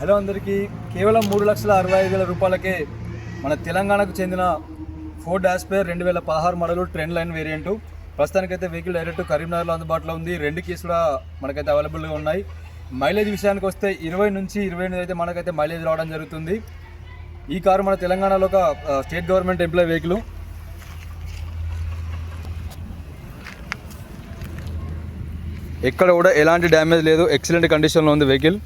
Hello అందరికీ. కేవలం మూడు లక్షల అరవై ఐదు వేల రూపాయలకే మన తెలంగాణకు చెందిన ఫోర్డ్ ఆస్పైర్ రెండు వేల పదహారు మోడలు ట్రెండ్ లైన్ వేరియంటు ప్రస్తుతానికైతే వెహికల్ డైరెక్ట్ కరీంనగర్లో అందుబాటులో ఉంది. రెండు కేసులు కూడా మనకైతే అవైలబుల్గా ఉన్నాయి. మైలేజ్ విషయానికి వస్తే ఇరవై నుంచి ఇరవై ఎనిమిది అయితే మనకైతే మైలేజ్ రావడం జరుగుతుంది. ఈ కారు మన తెలంగాణలో ఒక స్టేట్ గవర్నమెంట్ ఎంప్లాయ్ వెహికల్ ఎక్కడ కూడా ఎలాంటి డ్యామేజ్ లేదు. ఎక్సలెంట్ కండిషన్లో ఉంది వెహికల్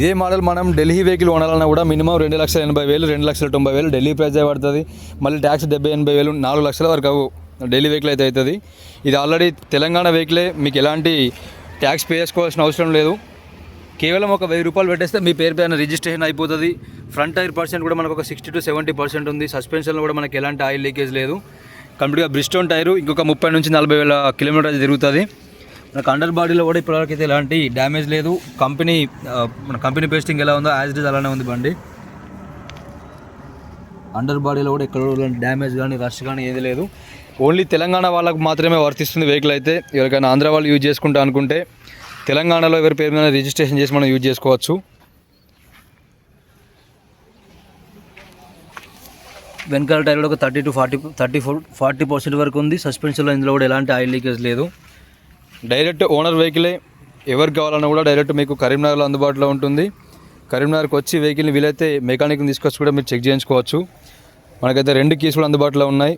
ఇదే మోడల్ మనం ఢిల్లీ వెహికల్ కొనాలన్నా కూడా మినిమం రెండు లక్షల ఎనభై వేలు రెండు లక్షల తొంభై వేలు ఢిల్లీ ప్రైస్ పడుతుంది. మళ్ళీ ట్యాక్స్ డెబ్బై ఎనభై వేలు నాలుగు లక్షల వరకు అవు ఢిల్లీ వెహికల్ అయితే అవుతుంది. ఇది ఆల్రెడీ తెలంగాణ వెహికలే మీకు ఎలాంటి ట్యాక్స్ పే చేసుకోవాల్సిన అవసరం లేదు. కేవలం ఒక వెయ్యి రూపాయలు పెట్టేస్తే మీ పేరు పైన రిజిస్ట్రేషన్ అయిపోతుంది. ఫ్రంట్ టైర్ పర్సెంట్ కూడా మనకు ఒక సిక్స్టీ టు సెవెంటీ పర్సెంట్ ఉంది. సస్పెన్షన్లో కూడా మనకి ఎలాంటి ఆయిల్ లీకేజ్ లేదు. కంప్లీట్గా బ్రిస్టోన్ టైరు ఇంకొక ముప్పై నుంచి నలభై వేల కిలోమీటర్ తిరుగుతుంది. మనకు అండర్ బాడీలో కూడా ఇప్పటివరకు అయితే ఎలాంటి డ్యామేజ్ లేదు. కంపెనీ మన కంపెనీ పేస్టింగ్ ఎలా ఉందో యాజ్ ఇట్ ఇస్ అలానే ఉంది బండి. అండర్ బాడీలో కూడా ఎక్కడ డ్యామేజ్ కానీ రష్ కానీ ఏది లేదు. ఓన్లీ తెలంగాణ వాళ్ళకు మాత్రమే వర్తిస్తుంది వెహికల్ అయితే. ఎవరికైనా ఆంధ్ర వాళ్ళు యూజ్ చేసుకుంటా అనుకుంటే తెలంగాణలో ఎవరి పేరు మీద రిజిస్ట్రేషన్ చేసి మనం యూజ్ చేసుకోవచ్చు. వెనకాల టైర్లో ఒక thirty to forty thirty four forty percent వరకు ఉంది. సస్పెన్షన్లో ఇందులో కూడా ఎలాంటి ఆయిల్ లీకేజ్ లేదు. డైరెక్ట్ ఓనర్ వెహికలే ఎవరికి కావాలన్నా కూడా డైరెక్ట్ మీకు కరీంనగర్లో అందుబాటులో ఉంటుంది. కరీంనగర్కి వచ్చి వెహికల్ని వీలైతే మెకానిక్ని తీసుకొచ్చి కూడా మీరు చెక్ చేయించుకోవచ్చు. మనకైతే రెండు కీస్ కూడా అందుబాటులో ఉన్నాయి.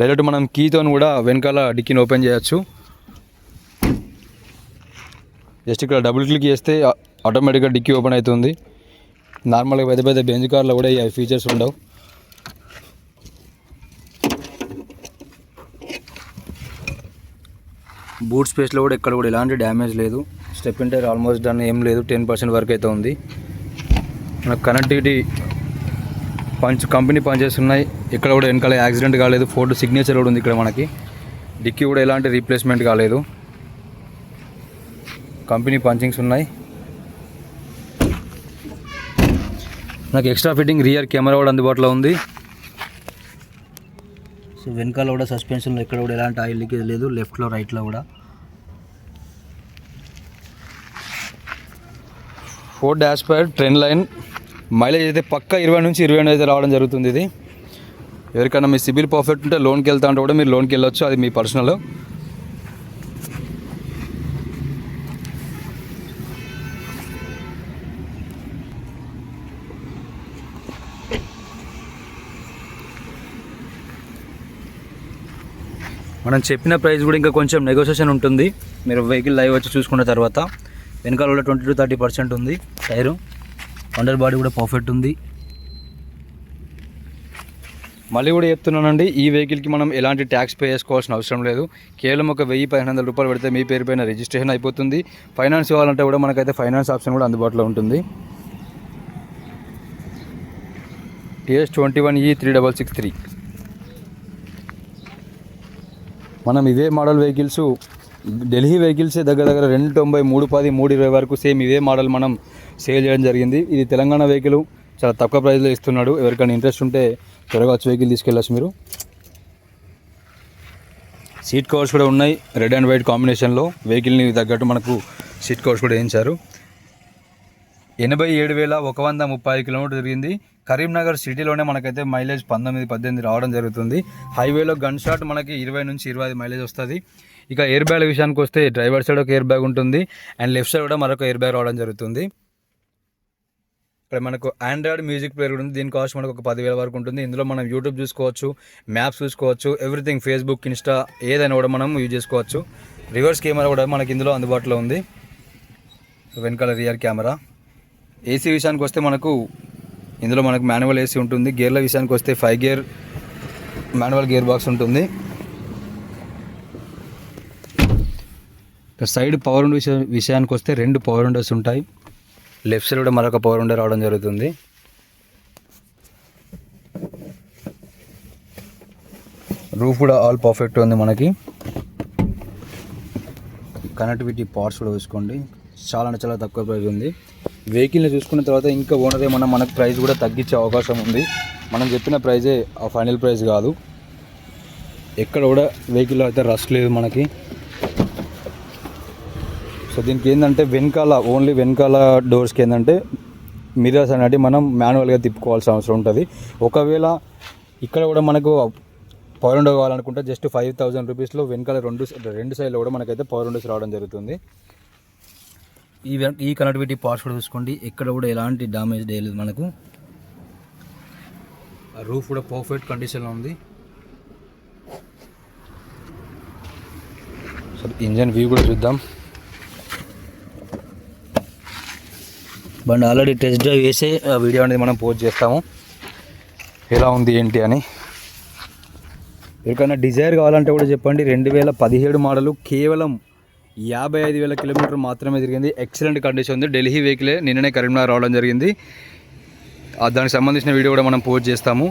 డైరెక్ట్ మనం కీతో కూడా వెనకాల డిక్కీని ఓపెన్ చేయొచ్చు. జస్ట్ ఇక్కడ డబుల్ క్లిక్ చేస్తే ఆటోమేటిక్గా డిక్కీ ఓపెన్ అవుతుంది. నార్మల్గా పెద్ద పెద్ద బెంజ్ కార్లో కూడా ఈ ఫీచర్స్ ఉండవు. బూట్ స్పేస్లో కూడా ఎక్కడ కూడా ఎలాంటి డ్యామేజ్ లేదు. స్టెప్ ఇంటర్ ఆల్మోస్ట్ డన్ ఏం లేదు. టెన్ పర్సెంట్ వరకు అయితే ఉంది. మనకు కనెక్టివిటీ పంచ్ కంపెనీ పనిచేస్తున్నాయి ఇక్కడ కూడా వెనకాల యాక్సిడెంట్ కాలేదు. ఫోర్డ్ సిగ్నేచర్ కూడా ఉంది ఇక్కడ మనకి. డిక్కీ కూడా ఎలాంటి రీప్లేస్మెంట్ కాలేదు. కంపెనీ పంచింగ్స్ ఉన్నాయి. నాకు ఎక్స్ట్రా ఫిట్టింగ్ రియర్ కెమెరా కూడా అందుబాటులో ఉంది. సో వెనకాల కూడా సస్పెన్షన్లో ఎక్కడ కూడా ఎలాంటి ఆయిల్ లీకేజ్ లేదు లెఫ్ట్లో రైట్లో కూడా. Ford Aspire trend line mileage అయితే పక్క ఇరవై నుంచి ఇరవై ఎనిమిది అయితే రావడం జరుగుతుంది ఇది. ఎవరికైనా మీ సిబిల్ పర్ఫెక్ట్ ఉంటే లోన్కి వెళ్తా అంటే కూడా మీరు లోన్కి వెళ్ళొచ్చు అది మీ పర్సనల్ మనం చెప్పిన ప్రైస్ కూడా ఇంకా కొంచెం నెగోషియేషన్ ఉంటుంది. మీరు వెహికల్ లైవ్ వచ్చి చూసుకున్న తర్వాత వెనకాల కూడా ట్వంటీ టు థర్టీ పర్సెంట్ ఉంది టైరు. అండర్ బాడీ కూడా పర్ఫెక్ట్ ఉంది. మళ్ళీ కూడా చెప్తున్నానండి ఈ వెహికల్కి మనం ఎలాంటి ట్యాక్స్ పే చేసుకోవాల్సిన అవసరం లేదు. కేవలం ఒక వెయ్యి పదిహేను వందల రూపాయలు పెడితే మీ పేరు పైన రిజిస్ట్రేషన్ అయిపోతుంది. ఫైనాన్స్ ఇవ్వాలంటే కూడా మనకైతే ఫైనాన్స్ ఆప్షన్ కూడా అందుబాటులో ఉంటుంది. TS twenty one E three double six three మనం ఇవే మోడల్ వెహికల్స్ ఢిల్లీ వెహికల్సే దగ్గర దగ్గర రెండు తొంభై మూడు పది మూడు ఇరవై వరకు సేమ్ ఇవే మోడల్ మనం సేల్ చేయడం జరిగింది. ఇది తెలంగాణ వెహికల్ చాలా తక్కువ ప్రైస్లో ఇస్తున్నాడు. ఎవరికైనా ఇంట్రెస్ట్ ఉంటే త్వరగా వచ్చి వెహికల్ తీసుకెళ్ళచ్చు మీరు. సీట్ కవర్స్ కూడా ఉన్నాయి రెడ్ అండ్ వైట్ కాంబినేషన్లో. వెహికల్ని తగ్గట్టు మనకు సీట్ కవర్స్ కూడా వేయించారు. ఎనభై ఏడు వేల ఒక వంద ముప్పై కిలోమీటర్ తిరిగింది. కరీంనగర్ సిటీలోనే మనకైతే మైలేజ్ పంతొమ్మిది పద్దెనిమిది రావడం జరుగుతుంది. హైవేలో గన్ షాట్ మనకి ఇరవై నుంచి ఇరవై ఐదు మైలేజ్ వస్తుంది. ఇక ఎయిర్ బ్యాగ్ విషయానికి వస్తే డ్రైవర్ సైడ్ ఒక ఎయిర్ బ్యాగ్ ఉంటుంది. అండ్ లెఫ్ట్ సైడ్ కూడా మరొక ఎయిర్ బ్యాగ్ రావడం జరుగుతుంది. ఇక్కడ మనకు ఆండ్రాయిడ్ మ్యూజిక్ ప్లేయర్ కూడా ఉంది. దీని కాస్ట్ మనకు ఒక పదివేల వరకు ఉంటుంది. ఇందులో మనం యూట్యూబ్ చూసుకోవచ్చు మ్యాప్స్ చూసుకోవచ్చు ఎవ్రీథింగ్ ఫేస్బుక్ ఇన్స్టా ఏదైనా కూడా మనం యూజ్ చేసుకోవచ్చు. రివర్స్ కెమెరా కూడా మనకి ఇందులో అందుబాటులో ఉంది. వెనకాల రియర్ కెమెరా. ఏసీ విషయానికి వస్తే మనకు ఇందులో మనకు మాన్యువల్ ఏసీ ఉంటుంది. గేర్ల విషయానికి వస్తే five gear manual gear box ఉంటుంది. సైడ్ పవర్ విండో విషయ విషయానికి వస్తే రెండు పవర్ విండోస్ ఉంటాయి. లెఫ్ట్ సైడ్ కూడా మరొక పవర్ విండో రావడం జరుగుతుంది. రూఫ్ కూడా ఆల్ పర్ఫెక్ట్ ఉంది మనకి. కనెక్టివిటీ పార్ట్స్ కూడా చూసుకోండి చాలా అంటే చాలా తక్కువ ప్రైస్ ఉంది. వెహికల్ని చూసుకున్న తర్వాత ఇంకా ఓనర్ ఏమన్నా మనకు ప్రైస్ కూడా తగ్గించే అవకాశం ఉంది. మనం చెప్పిన ప్రైజే ఆ ఫైనల్ ప్రైస్ కాదు. ఎక్కడ కూడా వెహికల్ అయితే రస్ట్ లేదు మనకి. సో దీనికి ఏంటంటే వెనకాల ఓన్లీ వెనకాల డోర్స్కి ఏంటంటే మిర్రర్స్ అనేవి మనం మాన్యువల్గా తిప్పుకోవాల్సిన అవసరం ఉంటుంది. ఒకవేళ ఇక్కడ కూడా మనకు పవర్ విండో కావాలనుకుంటే జస్ట్ ఫైవ్ థౌసండ్ రూపీస్లో వెనకాల రెండు రెండు సైడ్లో కూడా మనకైతే పవర్ విండోస్ రావడం జరుగుతుంది. ఈ ఈ కనెక్టివిటీ పార్ట్స్ కూడా చూసుకోండి. ఎక్కడ కూడా ఎలాంటి డ్యామేజ్ లేదు మనకు. రూఫ్ కూడా పర్ఫెక్ట్ కండిషన్లో ఉంది. సో ఇంజన్ వ్యూ కూడా చూద్దాం. బండి ఆల్రెడీ టెస్ట్ డ్రైవ్ చేసే ఆ వీడియో అనేది మనం పోస్ట్ చేస్తాము. ఎలా ఉంది ఏంటి అని. ఎవరికైనా డిజైర్ కావాలంటే కూడా చెప్పండి. రెండు వేల పదిహేడు మోడలు కేవలం యాభై ఐదు వేల కిలోమీటర్ మాత్రమే తిరిగింది. ఎక్సలెంట్ కండిషన్ ఉంది. ఢిల్లీ వెహికలే నిన్ననే కరీంనగర్ రావడం జరిగింది. దానికి సంబంధించిన వీడియో కూడా మనం పోస్ట్ చేస్తాము.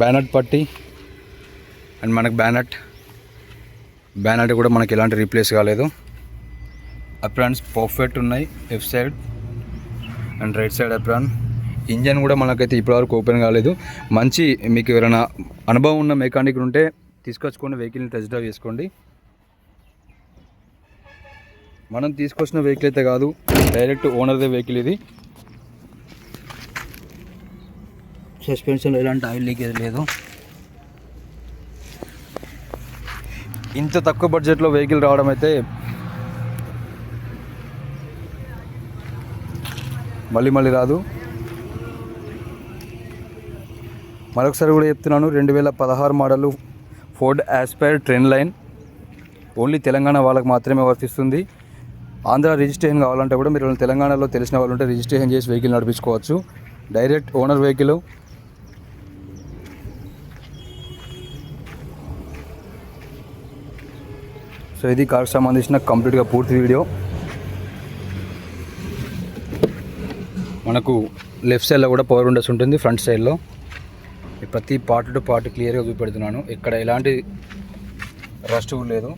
బ్యానట్ పట్టి అండ్ మనకు బ్యానట్ బ్యానట్ కూడా మనకి ఎలాంటి రీప్లేస్ కాలేదు. అప్రాన్స్ పర్ఫెక్ట్ ఉన్నాయి. Left side and right side apron engine కూడా మనకైతే ఇప్పటివరకు ఓపెన్ కాలేదు. మంచి మీకు ఎవరైనా అనుభవం ఉన్న మెకానిక్ ఉంటే తీసుకొచ్చుకొని వెహికల్ని టెస్ట్ డ్రైవ్ చేసుకోండి. మనం తీసుకొచ్చిన వెహికల్ అయితే కాదు డైరెక్ట్ ఓనర్దే వెహికల్ ఇది. సస్పెన్షన్లో ఎలాంటి ఆయిల్ లీకేజ్ లేదు. ఇంత తక్కువ బడ్జెట్లో వెహికల్ రావడం అయితే మళ్ళీ మళ్ళీ రాదు. మరొకసారి కూడా చెప్తున్నాను రెండు వేల పదహారు model Ford Aspire trend line only Telangana వాళ్ళకి మాత్రమే వర్తిస్తుంది. ఆంధ్ర రిజిస్ట్రేషన్ కావాలంటే కూడా మీరు తెలంగాణలో తెలిసిన వాళ్ళు ఉంటే రిజిస్ట్రేషన్ చేసి వెహికల్ నడిపించుకోవచ్చు. డైరెక్ట్ ఓనర్ వెహికల్ సో ఇది కార్కి సంబంధించిన కంప్లీట్గా పూర్తి వీడియో మనకు లెఫ్ట్ సైడ్లో కూడా పవర్ విండోస్ ఉంటుంది ఫ్రంట్ సైడ్లో ప్రతి పార్ట్ టు పార్ట్ క్లియర్గా చూపెడుతున్నాను. ఇక్కడ ఎలాంటి రష్ట్ లేదు.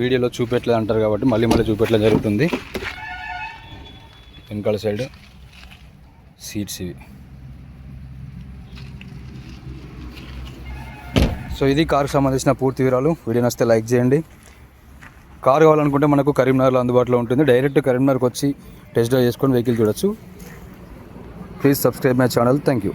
వీడియోలో చూపెట్టలేదు అంటారు కాబట్టి మళ్ళీ మళ్ళీ చూపెట్టడం జరుగుతుంది. వెనకాల సైడ్ సీట్స్ ఇవి. సో ఇది కార్కి సంబంధించిన పూర్తి వివరాలు. వీడియో నచ్చితే లైక్ చేయండి. కారు కావాలనుకుంటే మనకు కరీంనగర్లో అందుబాటులో ఉంటుంది. డైరెక్ట్ కరీంనగర్కి వచ్చి టెస్ట్ డ్రైవ్ చేసుకొని వెహికల్ చూడొచ్చు. Please subscribe my channel. Thank you